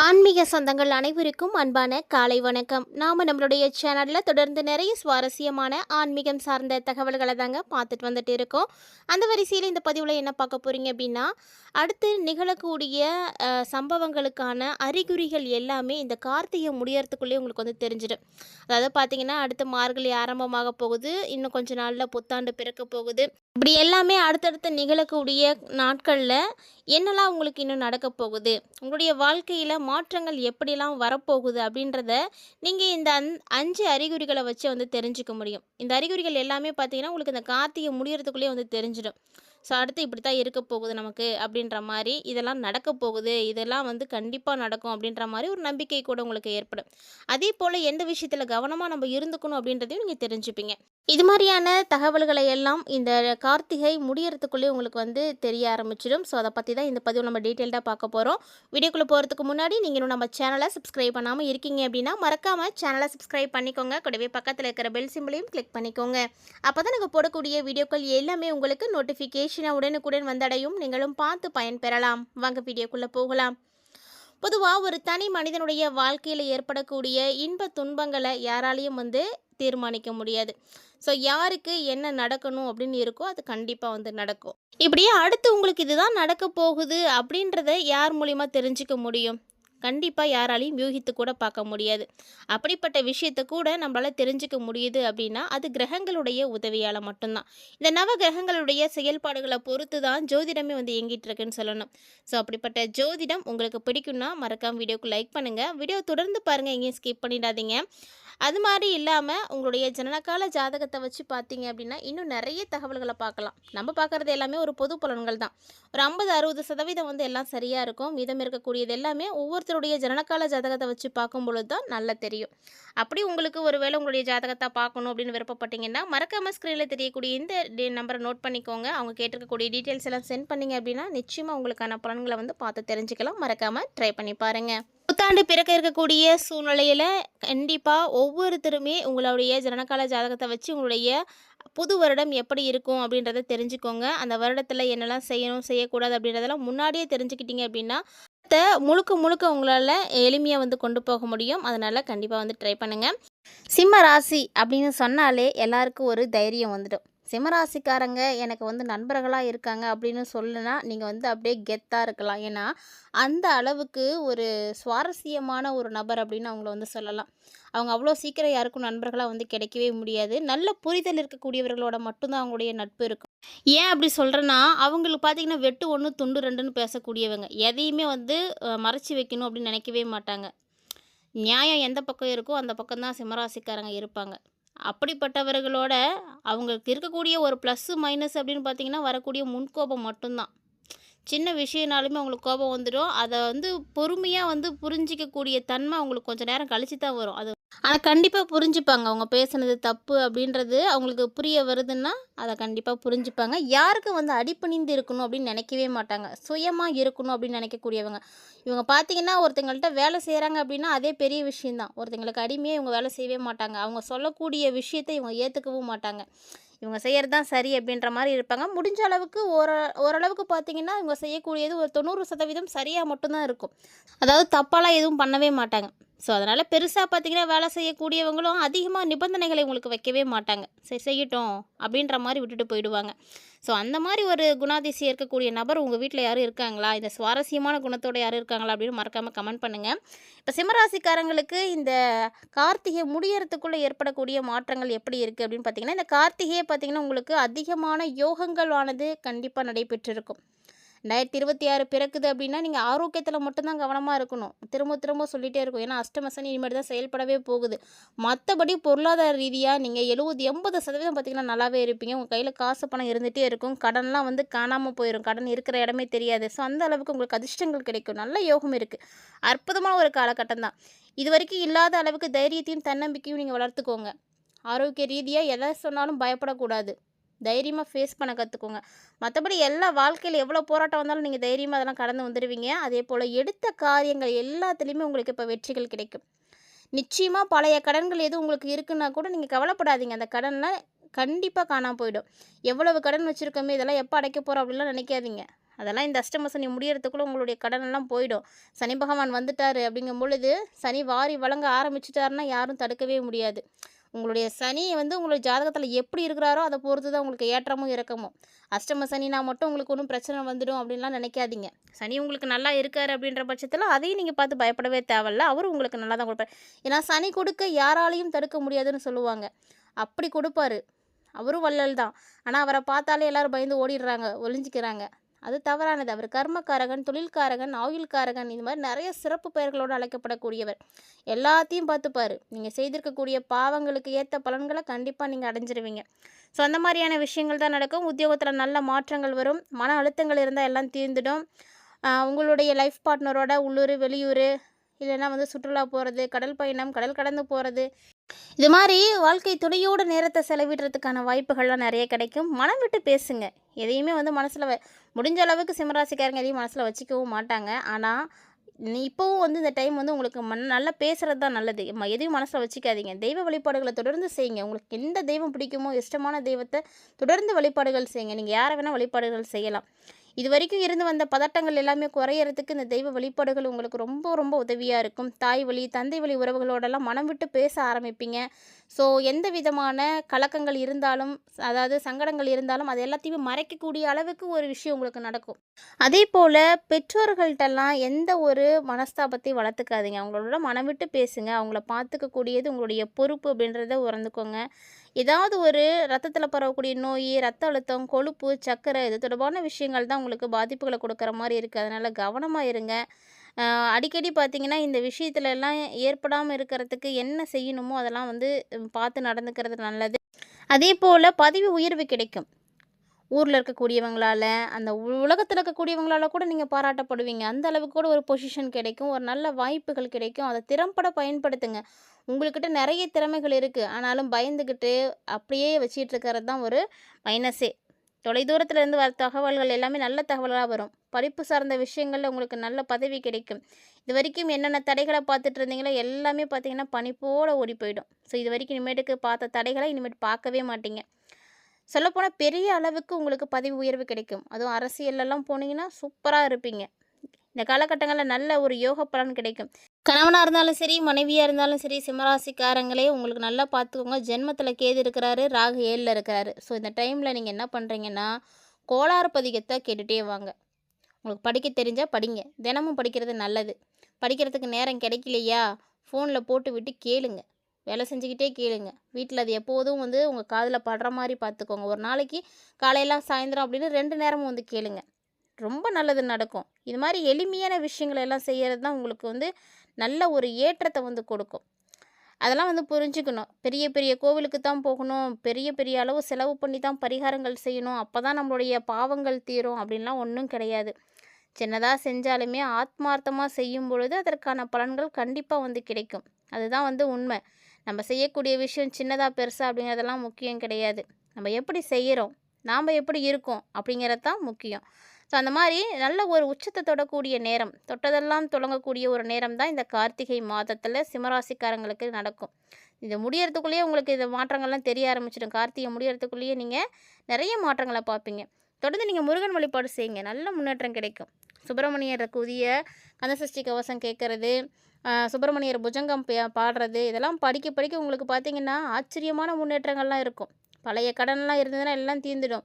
ஆன்மீக சொந்தங்கள் அனைவருக்கும் அன்பான காலை வணக்கம். நாம் நம்மளுடைய சேனலில் தொடர்ந்து நிறைய சுவாரஸ்யமான ஆன்மீகம் சார்ந்த தகவல்களை தாங்க பார்த்துட்டு வந்துட்டு இருக்கோம். அந்த வரிசையில் இந்த பதிவில் என்ன பார்க்க போகிறீங்க அப்படின்னா அடுத்து நிகழக்கூடிய சம்பவங்களுக்கான அறிகுறிகள் எல்லாமே இந்த கார்த்திகை முடியறதுக்குள்ளேயே உங்களுக்கு வந்து தெரிஞ்சிடும். அதாவது பார்த்தீங்கன்னா அடுத்து மார்கழி ஆரம்பமாக போகுது இன்னும் கொஞ்ச நாளில் புத்தாண்டு பிறக்க போகுது. இப்படி எல்லாமே அடுத்தடுத்து நிகழக்கூடிய நாட்களில் என்னெல்லாம் உங்களுக்கு இன்னும் நடக்க போகுது? உங்களுடைய வாழ்க்கையில் மாற்றங்கள் எப்படிலாம் வரப்போகுது அப்படின்றத நீங்கள் இந்த அந் அஞ்சு அறிகுறிகளை வச்சு வந்து தெரிஞ்சுக்க முடியும். இந்த அறிகுறிகள் எல்லாமே பார்த்தீங்கன்னா உங்களுக்கு இந்த கார்த்திகை முடியறதுக்குள்ளேயே வந்து தெரிஞ்சிடும். ஸோ அடுத்து இப்படி தான் இருக்க போகுது நமக்கு அப்படின்ற மாதிரி இதெல்லாம் நடக்க போகுது. இதெல்லாம் வந்து கண்டிப்பாக நடக்கும் அப்படின்ற மாதிரி ஒரு நம்பிக்கை கூட உங்களுக்கு ஏற்படும். அதே போல் எந்த விஷயத்தில் கவனமாக நம்ம இருந்துக்கணும் அப்படின்றதையும் நீங்கள் தெரிஞ்சுப்பீங்க. இது மாதிரியான தகவல்களை எல்லாம் இந்த கார்த்திகை முடியறதுக்குள்ளே உங்களுக்கு வந்து தெரிய ஆரம்பிச்சிடும். ஸோ அதை பற்றி தான் இந்த பதிவு நம்ம டீட்டெயில்டாக பார்க்க போகிறோம் வீடியோக்குள்ளே போகிறதுக்கு முன்னாடி நீங்கள் இன்னும் நம்ம சேனலை சப்ஸ்கிரைப் பண்ணாமல் இருக்கீங்க அப்படின்னா மறக்காமல் சேனலை சப்ஸ்கிரைப் பண்ணிக்கோங்க. கூடவே பக்கத்தில் இருக்கிற பெல் சிம்பிளையும் கிளிக் பண்ணிக்கோங்க. அப்போ தான் நாங்கள் போடக்கூடிய வீடியோக்கள் எல்லாமே உங்களுக்கு நோட்டிஃபிகேஷனை உடனுக்குடன் வந்தடையும். நீங்களும் பார்த்து பயன்பெறலாம். வாங்க வீடியோக்குள்ளே போகலாம். பொதுவாக ஒரு தனி மனிதனுடைய வாழ்க்கையில் ஏற்படக்கூடிய இன்ப துன்பங்களை யாராலையும் வந்து தீர்மானிக்க முடியாது. ஸோ யாருக்கு என்ன நடக்கணும் அப்படின்னு இருக்கோ அது கண்டிப்பாக வந்து நடக்கும். இப்படியே அடுத்து உங்களுக்கு இதுதான் நடக்க போகுது அப்படின்றத யார் மூலிமா தெரிஞ்சுக்க முடியும்? கண்டிப்பாக யாராலையும் யூகித்து கூட பார்க்க முடியாது. அப்படிப்பட்ட விஷயத்தை கூட நம்மளால் தெரிஞ்சுக்க முடியுது அப்படின்னா அது கிரகங்களுடைய உதவியால் மட்டும்தான். இந்த நவ கிரகங்களுடைய செயல்பாடுகளை பொறுத்து தான் ஜோதிடமே வந்து இயங்கிட்டு இருக்குன்னு சொல்லணும். ஸோ அப்படிப்பட்ட ஜோதிடம் உங்களுக்கு பிடிக்கும்னா மறக்காம வீடியோக்கு லைக் பண்ணுங்கள் வீடியோ தொடர்ந்து பாருங்கள் எங்கேயும் ஸ்கிப் பண்ணிடாதீங்க. அது மாதிரி இல்லாமல் உங்களுடைய ஜனனகால ஜாதகத்தை வச்சு பார்த்தீங்க அப்படின்னா இன்னும் நிறைய தகவல்களை பார்க்கலாம் நம்ம பார்க்குறது எல்லாமே ஒரு பொது பலன்கள் தான். ஒரு ஐம்பது அறுபது சதவீதம் வந்து எல்லாம் சரியாக இருக்கும். மீதம் இருக்கக்கூடியது எல்லாமே ஒவ்வொருத்தருடைய ஜனனகால ஜாதகத்தை வச்சு பார்க்கும் பொழுது தான் நல்லா தெரியும். அப்படி உங்களுக்கு ஒரு வேளை உங்களுடைய ஜாதகத்தை பார்க்கணும் அப்படின்னு விருப்பப்பட்டீங்கன்னா மறக்காம ஸ்க்ரீனில் தெரியக்கூடிய இந்த டே நம்பரை நோட் பண்ணிக்கோங்க. அவங்க கேட்டிருக்கக்கூடிய டீட்டெயில்ஸ் எல்லாம் சென்ட் பண்ணிங்க அப்படின்னா நிச்சயமாக உங்களுக்கான பலன்களை வந்து பார்த்து தெரிஞ்சுக்கலாம். மறக்காமல் ட்ரை பண்ணி பாருங்கள் புத்தாண்டு பிறக்க இருக்கக்கூடிய சூழ்நிலையில் கண்டிப்பாக ஒவ்வொருத்தருமே உங்களுடைய ஜனனகால ஜாதகத்தை வச்சு உங்களுடைய புது வருடம் எப்படி இருக்கும் அப்படின்றத தெரிஞ்சுக்கோங்க. அந்த வருடத்தில் என்னெல்லாம் செய்யணும் செய்யக்கூடாது அப்படின்றதெல்லாம் முன்னாடியே தெரிஞ்சுக்கிட்டீங்க அப்படின்னா முழுக்க முழுக்க உங்களால் எளிமையாக வந்து கொண்டு போக முடியும். அதனால் கண்டிப்பாக வந்து ட்ரை பண்ணுங்கள் சிம்ம ராசி அப்படின்னு சொன்னாலே எல்லாருக்கும் ஒரு தைரியம் வந்துடும். சிம்மராசிக்காரங்க எனக்கு வந்து நண்பர்களாக இருக்காங்க அப்படின்னு சொல்லுனா நீங்கள் வந்து அப்படியே கெத்தாக இருக்கலாம். ஏன்னா அந்த அளவுக்கு ஒரு சுவாரஸ்யமான ஒரு நபர் அப்படின்னு அவங்கள வந்து சொல்லலாம். அவங்க அவ்வளோ சீக்கிரம் யாருக்கும் நண்பர்களாக வந்து கிடைக்கவே முடியாது. நல்ல புரிதல் இருக்கக்கூடியவர்களோட மட்டும்தான் அவங்களுடைய நட்பு இருக்கும். ஏன் அப்படி சொல்கிறேன்னா அவங்களுக்கு பார்த்திங்கன்னா வெட்டு ஒன்று துண்டு ரெண்டுன்னு பேசக்கூடியவங்க. எதையுமே வந்து மறைச்சி வைக்கணும் அப்படின்னு நினைக்கவே மாட்டாங்க. நியாயம் எந்த பக்கம் இருக்கோ அந்த பக்கம் தான் சிம்மராசிக்காரங்க இருப்பாங்க. அப்படிப்பட்டவர்களோட அவங்களுக்கு இருக்கக்கூடிய ஒரு ப்ளஸ்ஸு மைனஸ் அப்படின்னு பார்த்தீங்கன்னா வரக்கூடிய முன்கோபம் மட்டும்தான். சின்ன விஷயனாலுமே அவங்களுக்கு கோபம் வந்துடும். அதை வந்து பொறுமையாக வந்து புரிஞ்சிக்கக்கூடிய தன்மை அவங்களுக்கு கொஞ்சம் நேரம் கழிச்சு தான் வரும். அது ஆனால் கண்டிப்பாக புரிஞ்சுப்பாங்க. அவங்க பேசுனது தப்பு அப்படின்றது அவங்களுக்கு புரிய வருதுன்னா அதை கண்டிப்பாக புரிஞ்சுப்பாங்க. யாருக்கு வந்து அடிப்பணிந்து இருக்கணும் அப்படின்னு நினைக்கவே மாட்டாங்க. சுயமாக இருக்கணும் அப்படின்னு நினைக்கக்கூடியவங்க. இவங்க பார்த்தீங்கன்னா ஒருத்தங்கள்ட்ட வேலை செய்கிறாங்க அப்படின்னா அதே பெரிய விஷயந்தான் ஒருத்தங்களுக்கு அடிமையாக இவங்க வேலை செய்யவே மாட்டாங்க. அவங்க சொல்லக்கூடிய விஷயத்தை இவங்க ஏற்றுக்கவும் மாட்டாங்க. இவங்க செய்கிறது தான் சரி அப்படின்ற மாதிரி இருப்பாங்க. முடிஞ்ச அளவுக்கு ஓர ஓரளவுக்கு பார்த்தீங்கன்னா இவங்க செய்யக்கூடியது ஒரு தொண்ணூறு சதவீதம் சரியாக மட்டும்தான் இருக்கும். அதாவது தப்பாலாம் எதுவும் பண்ணவே மாட்டாங்க. ஸோ அதனால் பெருசாக பார்த்தீங்கன்னா வேலை செய்யக்கூடியவங்களும் அதிகமாக நிபந்தனைகளை உங்களுக்கு வைக்கவே மாட்டாங்க. சரி செய்யட்டும் அப்படின்ற மாதிரி விட்டுட்டு போயிடுவாங்க. ஸோ அந்த மாதிரி ஒரு குணாதிசயம் இருக்கக்கூடிய நபர் உங்கள் வீட்டில் யாரும் இருக்காங்களா? இந்த சுவாரஸ்யமான குணத்தோட யாரும் இருக்காங்களா? அப்படின்னு மறக்காமல் கமெண்ட் பண்ணுங்கள் இப்போ சிம்மராசிக்காரங்களுக்கு இந்த கார்த்திகை முடியறதுக்குள்ளே ஏற்படக்கூடிய மாற்றங்கள் எப்படி இருக்குது அப்படின்னு பார்த்தீங்கன்னா இந்த கார்த்திகையை பார்த்தீங்கன்னா உங்களுக்கு அதிகமான யோகங்களானது கண்டிப்பாக நடைபெற்றிருக்கும். ரெண்டாயிரத்தி இருபத்தி ஆறு பிறக்குது அப்படின்னா நீங்கள் ஆரோக்கியத்தில் மட்டும்தான் கவனமாக இருக்கணும். திரும்ப திரும்ப சொல்லிகிட்டே இருக்கும் ஏன்னா அஷ்டமசனி இனிமேல் தான் செயல்படவே போகுது. மற்றபடி பொருளாதார ரீதியாக நீங்கள் எழுபது எண்பது சதவீதம் பார்த்தீங்கன்னா நல்லாவே இருப்பீங்க. உங்கள் கையில் காசு பணம் இருந்துகிட்டே இருக்கும். கடன்லாம் வந்து காணாமல் போயிடும் கடன் இருக்கிற இடமே தெரியாது. ஸோ அந்த அளவுக்கு உங்களுக்கு அதிர்ஷ்டங்கள் கிடைக்கும். நல்ல யோகம் இருக்குது அற்புதமான ஒரு காலகட்டம் தான். இது வரைக்கும் இல்லாத அளவுக்கு தைரியத்தையும் தன்னம்பிக்கையும் நீங்கள் வளர்த்துக்கோங்க. ஆரோக்கிய ரீதியாக எதை சொன்னாலும் பயப்படக்கூடாது. தைரியமாக ஃபேஸ் பண்ண கற்றுக்கோங்க மற்றபடி எல்லா வாழ்க்கையில் எவ்வளோ போராட்டம் வந்தாலும் நீங்கள் தைரியமாக அதெல்லாம் கடந்து வந்துடுவீங்க அதே போல் எடுத்த காரியங்கள் எல்லாத்துலேயுமே உங்களுக்கு இப்போ வெற்றிகள் கிடைக்கும். நிச்சயமாக பழைய கடன்கள் எதுவும் உங்களுக்கு இருக்குன்னா கூட நீங்கள் கவலைப்படாதீங்க. அந்த கடன்லாம் கண்டிப்பாக காணாமல் போயிடும். எவ்வளவு கடன் வச்சுருக்கோமே இதெல்லாம் எப்போ அடைக்க போகிறோம் அப்படிலாம் நினைக்காதீங்க. அதெல்லாம் இந்த அஷ்டம சனி முடியறதுக்குள்ளே உங்களுடைய கடனெல்லாம் போயிடும். சனி பகவான் வந்துட்டார் அப்படிங்கும் பொழுது சனி வாரி வழங்க ஆரம்பிச்சிட்டாருன்னா யாரும் தடுக்கவே முடியாது. உங்களுடைய சனி வந்து உங்களுடைய ஜாதகத்தில் எப்படி இருக்கிறாரோ அதை பொறுத்து தான் உங்களுக்கு ஏற்றமும் இறக்கமும். அஷ்டம சனினா மட்டும் உங்களுக்கு ஒன்றும் பிரச்சனை வந்துடும் அப்படின்லாம் நினைக்காதீங்க. சனி உங்களுக்கு நல்லா இருக்கார் அப்படின்ற பட்சத்தில் அதையும் நீங்கள் பார்த்து பயப்படவே தேவையில்ல. அவர் உங்களுக்கு நல்லா தான் கொடுப்பார். ஏன்னா சனி கொடுக்க யாராலையும் தடுக்க முடியாதுன்னு சொல்லுவாங்க. அப்படி கொடுப்பாரு. அவரும் வள்ளல் தான். ஆனால் அவரை பார்த்தாலே எல்லாரும் பயந்து ஓடிடுறாங்க ஒளிஞ்சிக்கிறாங்க. அது தவறானது. அவர் கர்மக்காரகன் தொழில்காரகன் ஆயுள்காரகன் இது மாதிரி நிறைய சிறப்பு பெயர்களோடு அழைக்கப்படக்கூடியவர். எல்லாத்தையும் பார்த்துப்பார். நீங்கள் செய்திருக்கக்கூடிய பாவங்களுக்கு ஏற்ற பலன்களை கண்டிப்பாக நீங்கள் அடைஞ்சிருவீங்க. ஸோ அந்த மாதிரியான விஷயங்கள் தான் நடக்கும். உத்தியோகத்தில் நல்ல மாற்றங்கள் வரும். மன அழுத்தங்கள் இருந்தால் எல்லாம் தீர்ந்துடும். உங்களுடைய லைஃப் பார்ட்னரோட உள்ளூர் வெளியூர் இல்லைன்னா வந்து சுற்றுலா போகிறது கடல் பயணம் கடல் கடந்து போகிறது இது மாதிரி வாழ்க்கை துணையோட நேரத்தை செலவிடுறதுக்கான வாய்ப்புகள்லாம் நிறைய கிடைக்கும். மனம் விட்டு பேசுங்க. எதையுமே வந்து மனசில் முடிஞ்ச அளவுக்கு சிம்மராசிக்காரங்க எதையும் மனசில் வச்சுக்கவும் மாட்டாங்க. ஆனால் இப்போவும் வந்து இந்த டைம் வந்து உங்களுக்கு மண் நல்லா பேசுகிறது தான் நல்லது. ம- எதையும் மனசில் வச்சுக்காதீங்க. தெய்வ வழிபாடுகளை தொடர்ந்து செய்யுங்க. உங்களுக்கு எந்த தெய்வம் பிடிக்குமோ இஷ்டமான தெய்வத்தை தொடர்ந்து வழிபாடுகள் செய்யுங்க. நீங்கள் யாரை வேணால் வழிபாடுகள் செய்யலாம். இது வரைக்கும் இருந்து வந்த பதட்டங்கள் எல்லாமே குறையறதுக்கு இந்த தெய்வ வழிபாடுகள் உங்களுக்கு ரொம்ப ரொம்ப உதவியாக இருக்கும். தாய் வழி தந்தை வழி உறவுகளோடெல்லாம் மனம் விட்டு பேச ஆரம்பிப்பீங்க. ஸோ எந்த விதமான கலக்கங்கள் இருந்தாலும் அதாவது சங்கடங்கள் இருந்தாலும் அது எல்லாத்தையுமே மறைக்கக்கூடிய அளவுக்கு ஒரு விஷயம் உங்களுக்கு நடக்கும். அதே போல் பெற்றோர்கள்ட்டெல்லாம் எந்த ஒரு மனஸ்தாபத்தையும் வளர்த்துக்காதீங்க. அவங்களோட மனம் விட்டு பேசுங்க. அவங்கள பார்த்துக்கக்கூடியது உங்களுடைய பொறுப்பு அப்படின்றத உறந்துக்கோங்க ஏதாவது ஒரு ரத்தத்தில் பரவக்கூடிய நோய் ரத்த அழுத்தம் கொழுப்பு சர்க்கரை இது தொடர்பான விஷயங்கள் தான் உங்களுக்கு பாதிப்புகளை கொடுக்குற மாதிரி இருக்குது அதனால் கவனமாக இருங்க. அடிக்கடி பார்த்தீங்கன்னா இந்த விஷயத்துல எல்லாம் ஏற்படாமல் இருக்கிறதுக்கு என்ன செய்யணுமோ அதெல்லாம் வந்து பார்த்து நடந்துக்கிறது நல்லது. அதே போல் பதவி உயர்வு கிடைக்கும். ஊரில் இருக்கக்கூடியவங்களால அந்த உலகத்தில் இருக்கக்கூடியவங்களால கூட நீங்கள் பாராட்டப்படுவீங்க. அந்த அளவுக்கு கூட ஒரு பொசிஷன் கிடைக்கும் ஒரு நல்ல வாய்ப்புகள் கிடைக்கும். அதை திறம்பட பயன்படுத்துங்க. உங்கள்கிட்ட நிறைய திறமைகள் இருக்குது ஆனாலும் பயந்துக்கிட்டு அப்படியே வச்சிட்டு இருக்கிறது தான் ஒரு மைனஸே தொலைதூரத்தில் இருந்து வர தகவல்கள் எல்லாமே நல்ல தகவல்களாக வரும். படிப்பு சார்ந்த விஷயங்களில் உங்களுக்கு நல்ல பதவி கிடைக்கும். இது வரைக்கும் என்னென்ன தடைகளை பார்த்துட்டு இருந்தீங்களோ எல்லாமே பார்த்தீங்கன்னா பனிப்போடு ஓடி போயிடும். ஸோ இது வரைக்கும் இனிமேட்டுக்கு பார்த்த தடைகளை இனிமேட்டு பார்க்கவே மாட்டீங்க. சொல்லப்போனால் பெரிய அளவுக்கு உங்களுக்கு பதவி உயர்வு கிடைக்கும். அதுவும் அரசியலெல்லாம் போனீங்கன்னா சூப்பராக இருப்பீங்க. இந்த காலகட்டங்களில் நல்ல ஒரு யோக பலன் கிடைக்கும். கணவனாக இருந்தாலும் சரி மனைவியாக இருந்தாலும் சரி சிம்மராசிக்காரங்களே உங்களுக்கு நல்லா பார்த்துக்கோங்க ஜென்மத்தில் கேது இருக்கிறாரு ராகு ஏழில் இருக்கிறாரு. ஸோ இந்த டைமில் நீங்கள் என்ன பண்ணுறீங்கன்னா கோளாறு பதிகத்தை கேட்டுகிட்டே வாங்க. உங்களுக்கு படிக்க தெரிஞ்சால் படிங்க. தினமும் படிக்கிறது நல்லது. படிக்கிறதுக்கு நேரம் கிடைக்கலையா? ஃபோனில் போட்டு விட்டு கேளுங்க. வேலை செஞ்சுக்கிட்டே கேளுங்க. வீட்டில் அது எப்போதும் வந்து உங்கள் காதில் படுற மாதிரி பார்த்துக்கோங்க ஒரு நாளைக்கு காலையில் சாயந்தரம் அப்படின்னு ரெண்டு நேரமும் வந்து கேளுங்க. ரொம்ப நல்லது நடக்கும். இது மாதிரி எளிமையான விஷயங்களை எல்லாம் செய்கிறது தான் உங்களுக்கு வந்து நல்ல ஒரு ஏற்றத்தை வந்து கொடுக்கும். அதெல்லாம் வந்து புரிஞ்சுக்கணும். பெரிய பெரிய கோவிலுக்கு தான் போகணும். பெரிய பெரிய அளவு செலவு பண்ணி தான் பரிகாரங்கள் செய்யணும். அப்போ தான் நம்மளுடைய பாவங்கள் தீரும் அப்படின்லாம் ஒன்றும் கிடையாது. சின்னதாக செஞ்சாலுமே ஆத்மார்த்தமாக செய்யும் பொழுது அதற்கான பலன்கள் கண்டிப்பாக வந்து கிடைக்கும். அதுதான் வந்து உண்மை. நம்ம செய்யக்கூடிய விஷயம் சின்னதாக பெருசாக அப்படிங்கிறதெல்லாம் முக்கியம் கிடையாது. நம்ம எப்படி செய்கிறோம் நாம் எப்படி இருக்கோம்? அப்படிங்கிறது தான் முக்கியம். ஸோ அந்த மாதிரி நல்ல ஒரு உச்சத்தை தொடக்கூடிய நேரம் தொட்டதெல்லாம் தொடங்கக்கூடிய ஒரு நேரம் தான் இந்த கார்த்திகை மாதத்தில் சிம்மராசிக்காரங்களுக்கு நடக்கும். இது முடியறதுக்குள்ளேயே உங்களுக்கு இந்த மாற்றங்கள்லாம் தெரிய ஆரம்பிச்சிடும். கார்த்திகை முடியறதுக்குள்ளேயே நீங்கள் நிறைய மாற்றங்களை பார்ப்பீங்க. தொடர்ந்து நீங்கள் முருகன் வழிபாடு செய்யுங்க. நல்ல முன்னேற்றம் கிடைக்கும். சுப்பிரமணியர் கூதிய கந்தசஷ்டி கவசம் கேட்குறது சுப்பிரமணியர் புஜங்கம் பாடுறது இதெல்லாம் படிக்க படிக்க உங்களுக்கு பார்த்தீங்கன்னா ஆச்சரியமான முன்னேற்றங்கள்லாம் இருக்கும். பழைய கடன்லாம் இருந்ததுன்னா எல்லாம் தீர்ந்துடும்.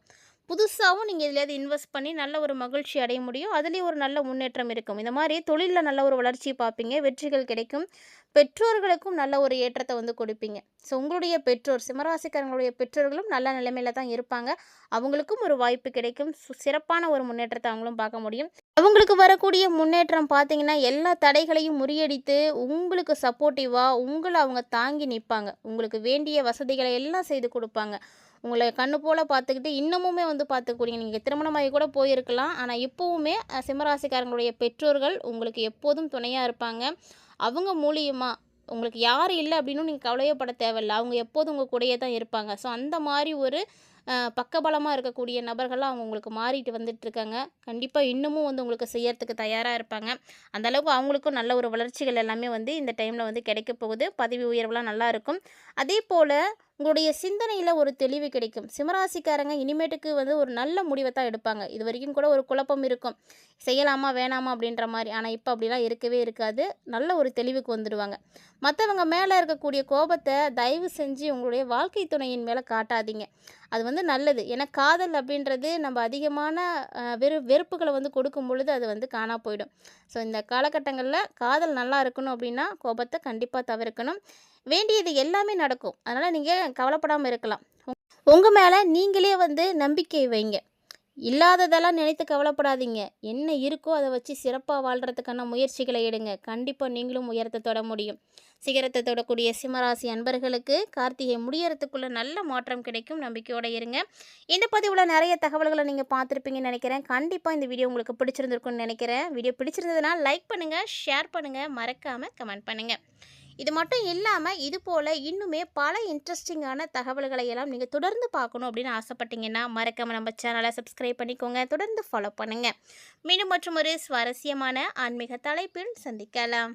புதுசாகவும் நீங்கள் எதுலையாவது இன்வெஸ்ட் பண்ணி நல்ல ஒரு மகிழ்ச்சி அடைய முடியும். அதுலேயும் ஒரு நல்ல முன்னேற்றம் இருக்கும். இந்த மாதிரி தொழிலில் நல்ல ஒரு வளர்ச்சி பார்ப்பீங்க வெற்றிகள் கிடைக்கும். பெற்றோர்களுக்கும் நல்ல ஒரு ஏற்றத்தை வந்து கொடுப்பீங்க. ஸோ உங்களுடைய பெற்றோர் சிம்மராசிக்காரங்களுடைய பெற்றோர்களும் நல்ல நிலைமையில தான் இருப்பாங்க. அவங்களுக்கும் ஒரு வாய்ப்பு கிடைக்கும். சு- சிறப்பான ஒரு முன்னேற்றத்தை அவங்களும் பார்க்க முடியும். அவங்களுக்கு வரக்கூடிய முன்னேற்றம் பார்த்தீங்கன்னா எல்லா தடைகளையும் முறியடித்து உங்களுக்கு சப்போர்ட்டிவாக உங்களை அவங்க தாங்கி நிற்பாங்க உங்களுக்கு வேண்டிய வசதிகளை எல்லாம் செய்து கொடுப்பாங்க. உங்களை கண்ணு போல் பார்த்துக்கிட்டு இன்னமுமே வந்து பார்த்துக்கூடிய நீங்கள் திருமணமாகி கூட போயிருக்கலாம். ஆனால் இப்போவுமே சிம்மராசிக்காரங்களுடைய பெற்றோர்கள் உங்களுக்கு எப்போதும் துணையாக இருப்பாங்க. அவங்க மூலியமாக உங்களுக்கு யார் இல்லை அப்படின்னு நீங்கள் கவலையப்பட தேவையில்ல. அவங்க எப்போதும் உங்கள் கூடயே தான் இருப்பாங்க. ஸோ அந்த மாதிரி ஒரு பக்கபலமாக இருக்கக்கூடிய நபர்கள்லாம் அவங்க உங்களுக்கு மாறிட்டு வந்துட்டுருக்காங்க கண்டிப்பாக இன்னமும் வந்து உங்களுக்கு செய்யறதுக்கு தயாராக இருப்பாங்க. அந்த அளவுக்கு அவங்களுக்கும் நல்ல ஒரு வளர்ச்சிகள் எல்லாமே வந்து இந்த டைமில் வந்து கிடைக்க போகுது. பதவி உயர்வுலாம் நல்லாயிருக்கும் அதே போல் உங்களுடைய சிந்தனையில் ஒரு தெளிவு கிடைக்கும். சிம்மராசிக்காரங்க இனிமேட்டுக்கு வந்து ஒரு நல்ல முடிவை தான் எடுப்பாங்க. இது வரைக்கும் கூட ஒரு குழப்பம் இருக்கும். செய்யலாமா வேணாமா அப்படின்ற மாதிரி. ஆனால் இப்போ அப்படிலாம் இருக்கவே இருக்காது. நல்ல ஒரு தெளிவுக்கு வந்துடுவாங்க. மற்றவங்க மேலே இருக்கக்கூடிய கோபத்தை தயவு செஞ்சு உங்களுடைய வாழ்க்கை துணையின் மேலே காட்டாதீங்க. அது வந்து நல்லது. ஏன்னா காதல் அப்படின்றது நம்ம அதிகமான வெறு வெறுப்புகளை வந்து கொடுக்கும் பொழுது அது வந்து காணா போயிடும். ஸோ இந்த காலகட்டங்களில் காதல் நல்லா இருக்கணும் அப்படின்னா கோபத்தை கண்டிப்பாக தவிர்க்கணும். வேண்டியது எல்லாமே நடக்கும். அதனால் நீங்கள் கவலைப்படாமல் இருக்கலாம். உங்கள் மேலே நீங்களே வந்து நம்பிக்கை வைங்க. இல்லாததெல்லாம் நினைத்து கவலைப்படாதீங்க. என்ன இருக்கோ அதை வச்சு சிறப்பாக வாழ்கிறதுக்கான முயற்சிகளை எடுங்க. கண்டிப்பாக நீங்களும் உயரத்தை தொட முடியும். சிகரத்தை தொடக்கூடிய சிம்மராசி அன்பர்களுக்கு கார்த்திகை முடியறதுக்குள்ளே நல்ல மாற்றம் கிடைக்கும். நம்பிக்கையோடு இருங்க. இந்த பதிவில் நிறைய தகவல்களை நீங்கள் பார்த்துருப்பீங்கன்னு நினைக்கிறேன். கண்டிப்பாக இந்த வீடியோ உங்களுக்கு பிடிச்சிருந்துருக்குன்னு நினைக்கிறேன். வீடியோ பிடிச்சிருந்ததுன்னா லைக் பண்ணுங்கள் ஷேர் பண்ணுங்கள் மறக்காமல் கமெண்ட் பண்ணுங்கள் இது மட்டும் இல்லாமல் இது போல் இன்னுமே பல இன்ட்ரெஸ்டிங்கான தகவல்களை எல்லாம் நீங்கள் தொடர்ந்து பார்க்கணும் அப்படின்னு ஆசைப்பட்டீங்கன்னா மறக்காமல் நம்ம சேனலை சப்ஸ்கிரைப் பண்ணிக்கோங்க. தொடர்ந்து ஃபாலோ பண்ணுங்கள் மீண்டும் மற்றும் ஒரு சுவாரஸ்யமான ஆன்மீக தலைப்பில் சந்திக்கலாம்.